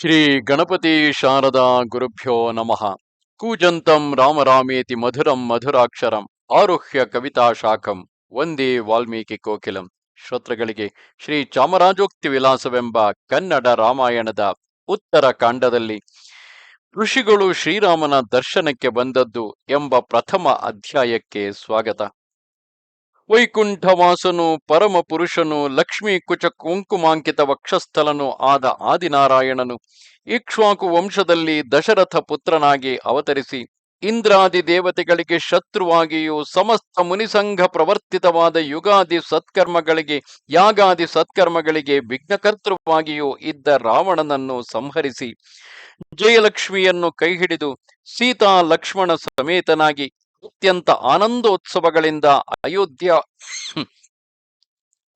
ಶ್ರೀ ಗಣಪತಿ ಶಾರದಾ ಗುರುಭ್ಯೋ ನಮಃ. ಕೂಜಂತಂ ರಾಮರಾಮೇತಿ ಮಧುರಂ ಮಧುರಾಕ್ಷರಂ ಆರುಹ್ಯ ಕವಿತಾ ಶಾಖಂ ಒಂದೇ ವಾಲ್ಮೀಕಿ ಕೋಕಿಲಂ. ಶ್ರೋತ್ರಗಳಿಗೆ ಶ್ರೀ ಚಾಮರಾಜೋಕ್ತಿ ವಿಲಾಸವೆಂಬ ಕನ್ನಡ ರಾಮಾಯಣದ ಉತ್ತರ ಕಾಂಡದಲ್ಲಿ ಋಷಿಗಳು ಶ್ರೀರಾಮನ ದರ್ಶನಕ್ಕೆ ಬಂದದ್ದು ಎಂಬ ಪ್ರಥಮ ಅಧ್ಯಾಯಕ್ಕೆ ಸ್ವಾಗತ. ವೈಕುಂಠವಾಸನು, ಪರಮಪುರುಷನು, ಲಕ್ಷ್ಮೀ ಕುಚ ಕುಂಕುಮಾಂಕಿತ ವಕ್ಷಸ್ಥಲನು ಆದ ಆದಿನಾರಾಯಣನು ಇಕ್ಷ್ವಾಕು ವಂಶದಲ್ಲಿ ದಶರಥ ಪುತ್ರನಾಗಿ ಅವತರಿಸಿ, ಇಂದ್ರಾದಿ ದೇವತೆಗಳಿಗೆ ಶತ್ರುವಾಗಿಯೂ, ಸಮಸ್ತ ಮುನಿಸಂಘ ಪ್ರವರ್ತಿತವಾದ ಯುಗಾದಿ ಸತ್ಕರ್ಮಗಳಿಗೆ, ಯಾಗಾದಿ ಸತ್ಕರ್ಮಗಳಿಗೆ ವಿಘ್ನಕರ್ತೃವಾಗಿಯೂ ಇದ್ದ ರಾವಣನನ್ನು ಸಂಹರಿಸಿ, ಜಯಲಕ್ಷ್ಮಿಯನ್ನು ಕೈಹಿಡಿದು, ಸೀತಾ ಲಕ್ಷ್ಮಣ ಸಮೇತನಾಗಿ ಅತ್ಯಂತ ಆನಂದೋತ್ಸವಗಳಿಂದ ಅಯೋಧ್ಯ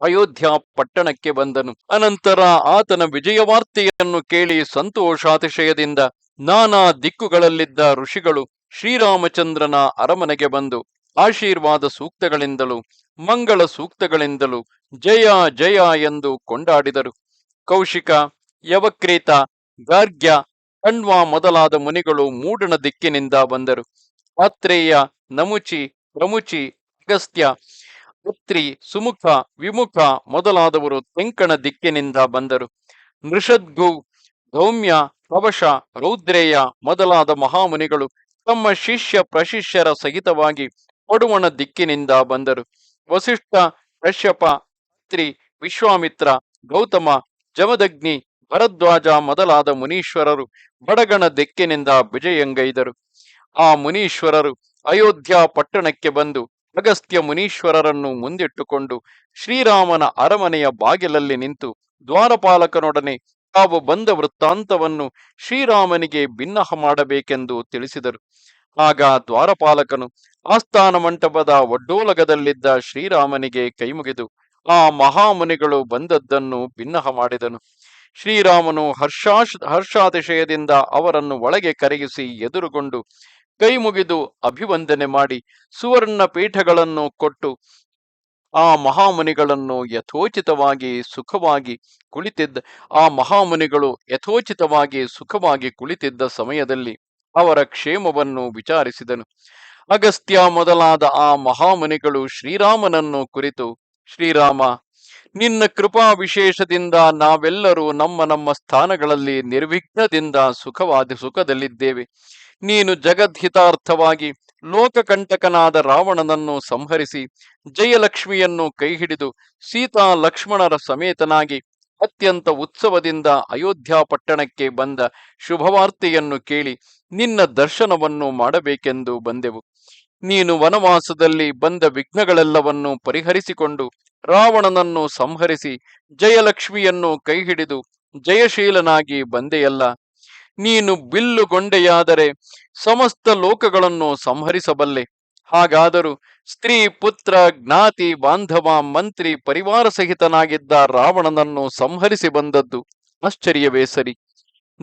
ಅಯೋಧ್ಯ ಪಟ್ಟಣಕ್ಕೆ ಬಂದನು. ಅನಂತರ ಆತನ ವಿಜಯವಾರ್ತೆಯನ್ನು ಕೇಳಿ ಸಂತೋಷಾತಿಶಯದಿಂದ ನಾನಾ ದಿಕ್ಕುಗಳಲ್ಲಿದ್ದ ಋಷಿಗಳು ಶ್ರೀರಾಮಚಂದ್ರನ ಅರಮನೆಗೆ ಬಂದು ಆಶೀರ್ವಾದ ಸೂಕ್ತಗಳಿಂದಲೂ ಮಂಗಳ ಸೂಕ್ತಗಳಿಂದಲೂ ಜಯ ಜಯ ಎಂದು ಕೊಂಡಾಡಿದರು. ಕೌಶಿಕ, ಯವಕ್ರೀತ, ಗಾರ್ಗ್ಯ, ಕಣ್ವ ಮೊದಲಾದ ಮುನಿಗಳು ಮೂಡಣ ದಿಕ್ಕಿನಿಂದ ಬಂದರು. ಆತ್ರೇಯ ನಮುಚಿ, ಪ್ರಮುಚಿ, ಅಗಸ್ತ್ಯ, ಪುತ್ರಿ, ಸುಮುಖ, ವಿಮುಖ ಮೊದಲಾದವರು ತೆಂಕಣ ದಿಕ್ಕಿನಿಂದ ಬಂದರು. ನೃಷದ್ಗು ಗೌಮ್ಯ ಕವಶ ರೌದ್ರೇಯ ಮೊದಲಾದ ಮಹಾಮುನಿಗಳು ತಮ್ಮ ಶಿಷ್ಯ ಪ್ರಶಿಷ್ಯರ ಸಹಿತವಾಗಿ ಪಡುವಣ ದಿಕ್ಕಿನಿಂದ ಬಂದರು. ವಸಿಷ್ಠ, ಕಶ್ಯಪ ಅತ್ರಿ ವಿಶ್ವಾಮಿತ್ರ, ಗೌತಮ, ಜಮದಗ್ನಿ, ಭರದ್ವಾಜ ಮೊದಲಾದ ಮುನೀಶ್ವರರು ಬಡಗಣ ದಿಕ್ಕಿನಿಂದ ವಿಜಯಂಗೈದರು. ಆ ಮುನೀಶ್ವರರು ಅಯೋಧ್ಯ ಪಟ್ಟಣಕ್ಕೆ ಬಂದು ಅಗಸ್ತ್ಯ ಮುನೀಶ್ವರರನ್ನು ಮುಂದಿಟ್ಟುಕೊಂಡು ಶ್ರೀರಾಮನ ಅರಮನೆಯ ಬಾಗಿಲಲ್ಲಿ ನಿಂತು ದ್ವಾರಪಾಲಕನೊಡನೆ ತಾವು ಬಂದ ವೃತ್ತಾಂತವನ್ನು ಶ್ರೀರಾಮನಿಗೆ ಭಿನ್ನಹ ಮಾಡಬೇಕೆಂದು ತಿಳಿಸಿದರು. ಆಗ ದ್ವಾರಪಾಲಕನು ಆಸ್ಥಾನ ಮಂಟಪದ ಒಡ್ಡೋಲಗದಲ್ಲಿದ್ದ ಶ್ರೀರಾಮನಿಗೆ ಕೈಮುಗಿದು ಆ ಮಹಾಮುನಿಗಳು ಬಂದದ್ದನ್ನು ಭಿನ್ನಹ ಮಾಡಿದನು. ಶ್ರೀರಾಮನು ಹರ್ಷಾಶ್ ಹರ್ಷಾತಿಶಯದಿಂದ ಅವರನ್ನು ಒಳಗೆ ಕರಗಿಸಿ ಎದುರುಗೊಂಡು ಕೈ ಮುಗಿದು ಅಭಿವಂದನೆ ಮಾಡಿ ಸುವರ್ಣ ಪೀಠಗಳನ್ನು ಕೊಟ್ಟು ಆ ಮಹಾಮುನಿಗಳನ್ನು ಯಥೋಚಿತವಾಗಿ ಸುಖವಾಗಿ ಕುಳಿತಿದ್ದ, ಆ ಮಹಾಮುನಿಗಳು ಯಥೋಚಿತವಾಗಿ ಸುಖವಾಗಿ ಕುಳಿತಿದ್ದ ಸಮಯದಲ್ಲಿ ಅವರ ಕ್ಷೇಮವನ್ನು ವಿಚಾರಿಸಿದನು. ಅಗಸ್ತ್ಯ ಮೊದಲಾದ ಆ ಮಹಾಮುನಿಗಳು ಶ್ರೀರಾಮನನ್ನು ಕುರಿತು, ಶ್ರೀರಾಮ, ನಿನ್ನ ಕೃಪಾ ವಿಶೇಷದಿಂದ ನಾವೆಲ್ಲರೂ ನಮ್ಮ ನಮ್ಮ ಸ್ಥಾನಗಳಲ್ಲಿ ನಿರ್ವಿಘ್ನದಿಂದ ಸುಖವಾದ, ಸುಖದಲ್ಲಿದ್ದೇವೆ. ನೀನು ಜಗದ್ಹಿತಾರ್ಥವಾಗಿ ಲೋಕಕಂಟಕನಾದ ರಾವಣನನ್ನು ಸಂಹರಿಸಿ ಜಯಲಕ್ಷ್ಮಿಯನ್ನು ಕೈಹಿಡಿದು ಸೀತಾ ಲಕ್ಷ್ಮಣರ ಸಮೇತನಾಗಿ ಅತ್ಯಂತ ಉತ್ಸವದಿಂದ ಅಯೋಧ್ಯ ಪಟ್ಟಣಕ್ಕೆ ಬಂದ ಶುಭವಾರ್ತೆಯನ್ನು ಕೇಳಿ ನಿನ್ನ ದರ್ಶನವನ್ನು ಮಾಡಬೇಕೆಂದು ಬಂದೆವು. ನೀನು ವನವಾಸದಲ್ಲಿ ಬಂದ ವಿಘ್ನಗಳೆಲ್ಲವನ್ನು ಪರಿಹರಿಸಿಕೊಂಡು ರಾವಣನನ್ನು ಸಂಹರಿಸಿ ಜಯಲಕ್ಷ್ಮಿಯನ್ನು ಕೈಹಿಡಿದು ಜಯಶೀಲನಾಗಿ ಬಂದೆಯಲ್ಲ. ನೀನು ಬಿಲ್ಲುಗೊಂಡೆಯಾದರೆ ಸಮಸ್ತ ಲೋಕಗಳನ್ನು ಸಂಹರಿಸಬಲ್ಲೆ. ಹಾಗಾದರೂ ಸ್ತ್ರೀ, ಪುತ್ರ, ಜ್ಞಾತಿ, ಬಾಂಧವ, ಮಂತ್ರಿ, ಪರಿವಾರ ಸಹಿತನಾಗಿದ್ದ ರಾವಣನನ್ನು ಸಂಹರಿಸಿ ಬಂದದ್ದು ಆಶ್ಚರ್ಯವೇ ಸರಿ.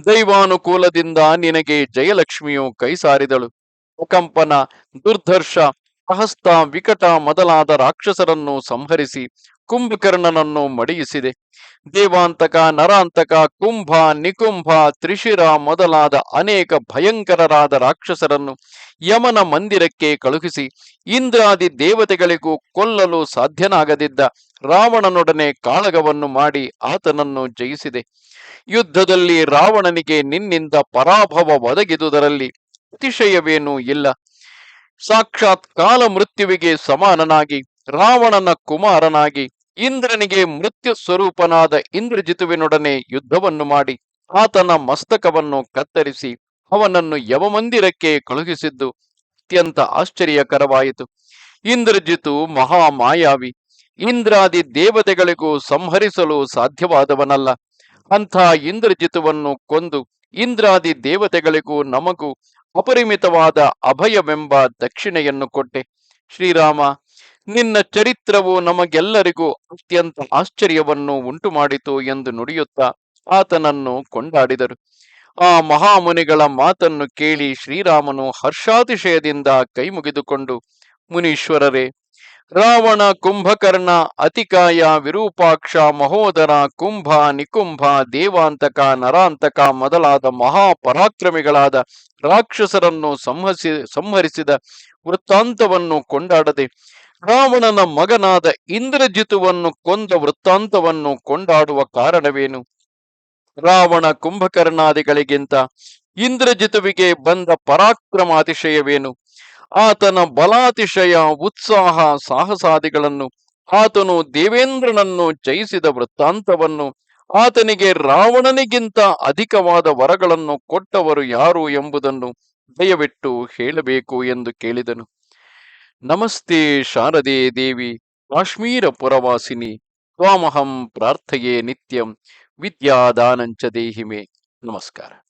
ದೈವಾನುಕೂಲದಿಂದ ನಿನಗೆ ಜಯಲಕ್ಷ್ಮಿಯು ಕೈ ಸಾರಿದಳು ಭೂಕಂಪನ ದುರ್ಧರ್ಷ ಸಹಸ್ತ ವಿಕಟ ಮೊದಲಾದ ರಾಕ್ಷಸರನ್ನು ಸಂಹರಿಸಿ ಕುಂಭಕರ್ಣನನ್ನು ಮಡಿಯಿಸಿದೆ. ದೇವಾಂತಕ, ನರಾಂತಕ, ಕುಂಭ, ನಿಕುಂಭ, ತ್ರಿಶಿರ ಮೊದಲಾದ ಅನೇಕ ಭಯಂಕರರಾದ ರಾಕ್ಷಸರನ್ನು ಯಮನ ಮಂದಿರಕ್ಕೆ ಕಳುಹಿಸಿ ಇಂದ್ರಾದಿ ದೇವತೆಗಳಿಗೂ ಕೊಲ್ಲಲು ಸಾಧ್ಯನಾಗದಿದ್ದ ರಾವಣನೊಡನೆ ಕಾಳಗವನ್ನು ಮಾಡಿ ಆತನನ್ನು ಜಯಿಸಿದೆ. ಯುದ್ಧದಲ್ಲಿ ರಾವಣನಿಗೆ ನಿನ್ನಿಂದ ಪರಾಭವ ಒದಗಿದುದರಲ್ಲಿ ಅತಿಶಯವೇನೂ ಇಲ್ಲ. ಸಾಕ್ಷಾತ್ ಕಾಲ ಮೃತ್ಯುವಿಗೆ ಸಮಾನನಾಗಿ, ರಾವಣನ ಕುಮಾರನಾಗಿ, ಇಂದ್ರನಿಗೆ ಮೃತ್ಯು ಸ್ವರೂಪನಾದ ಇಂದ್ರಜಿತುವಿನೊಡನೆ ಯುದ್ಧವನ್ನು ಮಾಡಿ, ಆತನ ಮಸ್ತಕವನ್ನು ಕತ್ತರಿಸಿ, ಅವನನ್ನು ಯವಮಂದಿರಕ್ಕೆ ಕಳುಹಿಸಿದ್ದು ಅತ್ಯಂತ ಆಶ್ಚರ್ಯಕರವಾಯಿತು. ಇಂದ್ರಜಿತು ಮಹಾಮಾಯಾವಿ, ಇಂದ್ರಾದಿ ದೇವತೆಗಳಿಗೂ ಸಂಹರಿಸಲು ಸಾಧ್ಯವಾದವನಲ್ಲ. ಅಂಥ ಇಂದ್ರಜಿತುವನ್ನು ಕೊಂದು ಇಂದ್ರಾದಿ ದೇವತೆಗಳಿಗೂ ನಮಗೂ ಅಪರಿಮಿತವಾದ ಅಭಯವೆಂಬ ದಕ್ಷಿಣೆಯನ್ನು ಕೊಟ್ಟೆ. ಶ್ರೀರಾಮ, ನಿನ್ನ ಚರಿತ್ರವು ನಮಗೆಲ್ಲರಿಗೂ ಅತ್ಯಂತ ಆಶ್ಚರ್ಯವನ್ನು ಉಂಟು ಮಾಡಿತು ಎಂದು ನುಡಿಯುತ್ತಾ ಆತನನ್ನು ಕೊಂಡಾಡಿದರು. ಆ ಮಹಾಮುನಿಗಳ ಮಾತನ್ನು ಕೇಳಿ ಶ್ರೀರಾಮನು ಹರ್ಷಾತಿಶಯದಿಂದ ಕೈ ಮುಗಿದುಕೊಂಡು ಮುನೀಶ್ವರರೇ ರಾವಣ ಕುಂಭಕರ್ಣ ಅತಿಕಾಯ ವಿರೂಪಾಕ್ಷ ಮಹೋದರ ಕುಂಭ ನಿಕುಂಭ ದೇವಾಂತಕ ನರಾಂತಕ ಮೊದಲಾದ ಮಹಾಪರಾಕ್ರಮಿಗಳಾದ ರಾಕ್ಷಸರನ್ನು ಸಂಹಸಿ ಸಂಹರಿಸಿದ ವೃತ್ತಾಂತವನ್ನು ಕೊಂಡಾಡದೆ ರಾವಣನ ಮಗನಾದ ಇಂದ್ರಜಿತುವನ್ನು ಕೊಂದ ವೃತ್ತಾಂತವನ್ನು ಕೊಂಡಾಡುವ ಕಾರಣವೇನು? ರಾವಣ ಕುಂಭಕರ್ಣಾದಿಗಳಿಗಿಂತ ಇಂದ್ರಜಿತುವಿಗೆ ಬಂದ ಪರಾಕ್ರಮಾತಿಶಯವೇನು? ಆತನ ಬಲಾತಿಶಯ, ಉತ್ಸಾಹ, ಸಾಹಸಾದಿಗಳನ್ನು ಆತನು ದೇವೇಂದ್ರನನ್ನು ಜಯಿಸಿದ ವೃತ್ತಾಂತವನ್ನು ಆತನಿಗೆ ರಾವಣನಿಗಿಂತ ಅಧಿಕವಾದ ವರಗಳನ್ನು ಕೊಟ್ಟವರು ಯಾರು ಎಂಬುದನ್ನು ದಯವಿಟ್ಟು ಹೇಳಬೇಕು ಎಂದು ಕೇಳಿದನು. ನಮಸ್ತೆ ಶಾರದೆ ದೇವಿ ಕಾಶ್ಮೀರ ಪುರವಾಸಿನಿ ತ್ವಾಮಹಂ ಪ್ರಾರ್ಥೆಯೇ ನಿತ್ಯಂ ವಿದ್ಯಾದಾನಂಚ ದೇಹಿಮೆ. ನಮಸ್ಕಾರ.